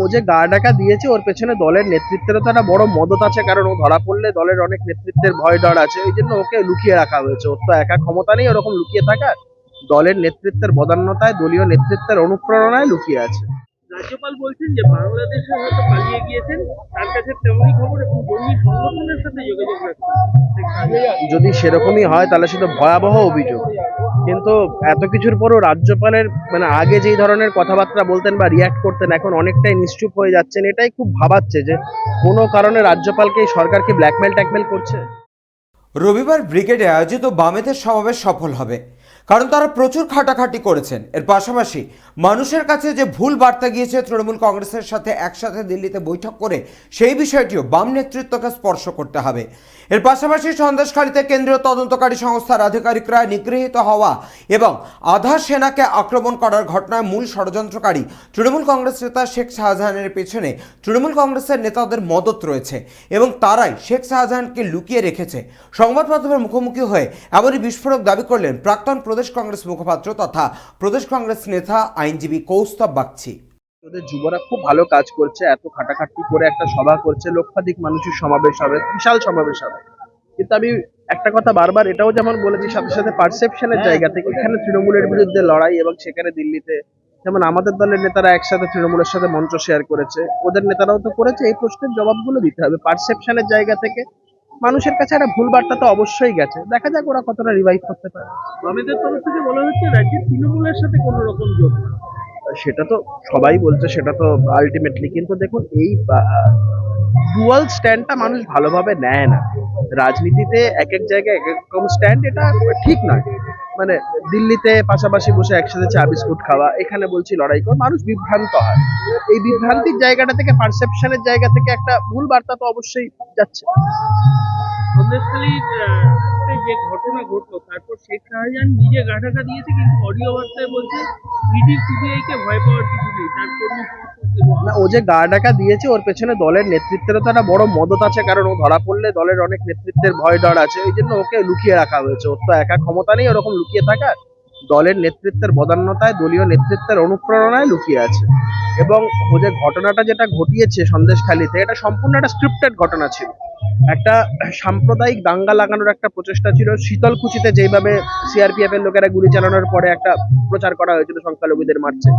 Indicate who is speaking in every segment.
Speaker 1: ও যে গা ডাকা দিয়েছে, ওর পেছনে দলের নেতৃত্বেরও তো একটা বড় মদত আছে, কারণ ও ধরা পড়লে দলের অনেক নেতৃত্বের ভয় ডর আছে এই জন্য ওকে লুকিয়ে রাখা হয়েছে। ওর তো একা ক্ষমতা নেই, ওরকম লুকিয়ে থাকা দলের নেতৃত্বের বদান্যতায়, দলীয় নেতৃত্বের অনুপ্রেরণায় লুকিয়ে আছে।
Speaker 2: রাজ্যপাল বলছেন যে, বাংলাদেশে হয়তো পালিয়ে গিয়েছেন, তার কাছে তেমনই খবর, এবং জঙ্গি সংগঠনের সাথে যোগাযোগ রাখছেন।
Speaker 1: যদি সেরকমই হয়, তাহলে সে তো ভয়াবহ অভিযোগ। কিন্তু এত কিছুর পরও রাজ্যপালের মানে আগে যেই ধরনের কথাবার্তা বলতেন বা রিয়াক্ট করতেন, এখন অনেকটাই নিশ্চুপ হয়ে যাচ্ছেন, এটাই খুব ভাবাচ্ছে যে কোনো কারণে রাজ্যপালকে এই সরকার কি ব্ল্যাকমেল ট্যাকমেল করছে?
Speaker 3: রবিবার ব্রিগেডে আয়োজিত বামেদের সমাবেশ সফল হবে। কারণ তারা প্রচুর খাটাখাটি করেছেন। এর পাশাপাশি মানুষের কাছে যে ভুল বার্তা গিয়েছে তৃণমূল কংগ্রেসের সাথে একসাথে দিল্লিতে বৈঠক করে, সেই বিষয়টিও বাম নেতৃত্বকে স্পর্শ করতে হবে। এর পাশাপাশি সন্দেশখালীতে কেন্দ্রীয় তদন্তকারী সংস্থার আধিকারিকরা নিগৃহীত হওয়া এবং আধা সেনাকে আক্রমণ করার ঘটনায় মূল ষড়যন্ত্রকারী তৃণমূল কংগ্রেস নেতা শেখ শাহজাহানের পেছনে তৃণমূল কংগ্রেসের নেতাদের মদত রয়েছে এবং তারাই শেখ শাহজাহানকে লুকিয়ে রেখেছে। সংবাদ মাধ্যমের মুখোমুখি হয়ে এমনই বিস্ফোরক দাবি করলেন প্রাক্তন প্রদেশ কংগ্রেস মুখপাত্র তথা প্রদেশ কংগ্রেস নেতা আইনজীবী কৌস্তব বাগচি।
Speaker 1: ওদের যুবরা খুব ভালো কাজ করছে, এত খাটাখাটনি করে একটা সভা করছে, লক্ষাধিক মানুষের সমাবেশ হবে, বিশাল সমাবেশ হবে। কিন্তু আমি একটা কথা বারবার এটাও যেমন বলেছি, সাথে সাথে পারসেপশনের জায়গা থেকে এখানে তৃণমূলের বিরুদ্ধে লড়াই এবং সেখানে দিল্লিতে যেমন আমাদের দলের নেতারা একসাথে তৃণমূলের সাথে মঞ্চ শেয়ার করেছে, ওদের নেতারাও তো করেছে, এই প্রশ্নের জবাবগুলো দিতে হবে। পারসেপশনের জায়গা থেকে মানুষের কাছে একটা ভুল বার্তা তো অবশ্যই গেছে। দেখা যাক ওরা কতটা রিভাইভ করতে পারে।
Speaker 2: বামেদের তরফ থেকে বলা হচ্ছে রাজ্যের তৃণমূলের সাথে কোনো রকম জোট
Speaker 1: সেটা তো সবাই বলছে সেটা তো আলটিমেটলি কিন্তু দেখুন এই ডুয়াল স্ট্যান্ডটা মানুষ ভালোভাবে নেয় না। রাজনীতিতে এক এক জায়গায় এক এক রকম স্ট্যান্ড এটা ঠিক নয়। মানে দিল্লিতে পাশাপাশি বসে একসাথে চা, বিস্কুট খাওয়া, এখানে বলছি লড়াই কর, মানুষ বিভ্রান্ত হয়। এই বিভ্রান্তির জায়গাটা থেকে, পারসেপশনের জায়গা থেকে একটা ভুল বার্তা তো অবশ্যই যাচ্ছে।
Speaker 2: যে ঘটনা ঘটলো, তারপর শেখ শাহজাহান নিজে গাঠাকা দিয়েছে কিন্তু অডিও বার্তায় বলছে ইডি সিবিআই কে ভয় পাওয়ার কিছু নেই, তার কর্মী
Speaker 1: না, ও যে গা ডাকা দিয়েছে, ওর পেছনে দলের নেতৃত্বেরও তো একটা বড় মদত আছে, কারণ ও ধরা পড়লে দলের অনেক নেতৃত্বের ভয় ডর আছে এই জন্য ওকে লুকিয়ে রাখা হয়েছে। ওর তো একা ক্ষমতা নেই, ওরকম লুকিয়ে থাকা দলের নেতৃত্বের বদান্যতায়, দলীয় নেতৃত্বের অনুপ্রেরণায় লুকিয়ে আছে। এবং ও যে ঘটনাটা যেটা ঘটিয়েছে সন্দেশখালিতে, এটা সম্পূর্ণ একটা স্ক্রিপ্টেড ঘটনা ছিল। একটা সাম্প্রদায়িক দাঙ্গা লাগানোর একটা প্রচেষ্টা ছিল। শীতলকুচিতে যেভাবে সিআরপিএফ এর লোকেরা গুলি চালানোর পরে একটা প্রচার করা হয়েছিল, সংখ্যালঘুদের মারছে।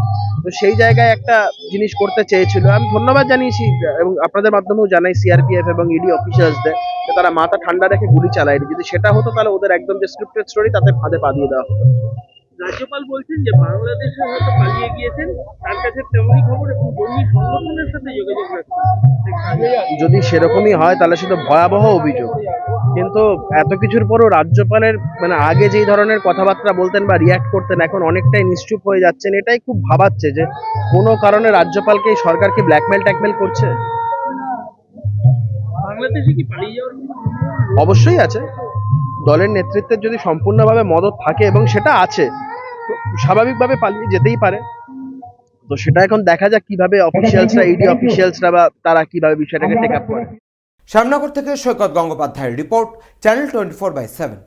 Speaker 1: তো সেই জায়গায় একটা জিনিস করতে চেয়েছিল। আমি ধন্যবাদ জানিয়েছি এবং আপনাদের মাধ্যমেও জানাই সিআরপিএফ এবং ইডি অফিসার্সদের যে তারা মাথা ঠান্ডা রেখে গুলি চালায়নি। যদি সেটা হতো তাহলে ওদের একদম যে স্ক্রিপ্টেড স্টোরি তাতে ফাঁদে পা দিয়ে দেওয়া হতো।
Speaker 2: রাজ্যপাল বলছেন যে বাংলাদেশে হয়তো গিয়েছেন তার কাছে তেমনই খবর এবং জঙ্গি সংগঠনের সাথে যোগাযোগ রাখছেন।
Speaker 1: যদি সেরকমই হয় তাহলে সেটা ভয়াবহ অভিযোগ। কিন্তু এত কিছুর পরও রাজ্যপালের মানে আগে যেই ধরনের কথাবার্তা বলতেন বা রিয়াক্ট করতেন এখন অনেকটাই নিশ্চুপ হয়ে যাচ্ছেন এটাই খুব ভাবাচ্ছে যে কোনো কারণে রাজ্যপালকে এই সরকার কি ব্ল্যাকমেল ট্যাকমেল করছে?
Speaker 2: বাংলাদেশে কি পালিয়ে যাওয়ার কোনো সম্ভাবনা রয়েছে?
Speaker 1: অবশ্যই আছে। দলের নেতৃত্বের যদি সম্পূর্ণভাবে মদত থাকে এবং সেটা আছে স্বাভাবিকভাবে পালিয়ে যেতেই পারে। তো সেটা এখন দেখা যাক কীভাবে অফিসিয়ালসরা ইডি অফিসিয়ালসরা বা তারা কীভাবে বিষয়টাকে টেক আপ করে।
Speaker 3: শ্যামনগর থেকে সৈকত গঙ্গোপাধ্যায়ের report channel twenty four by seven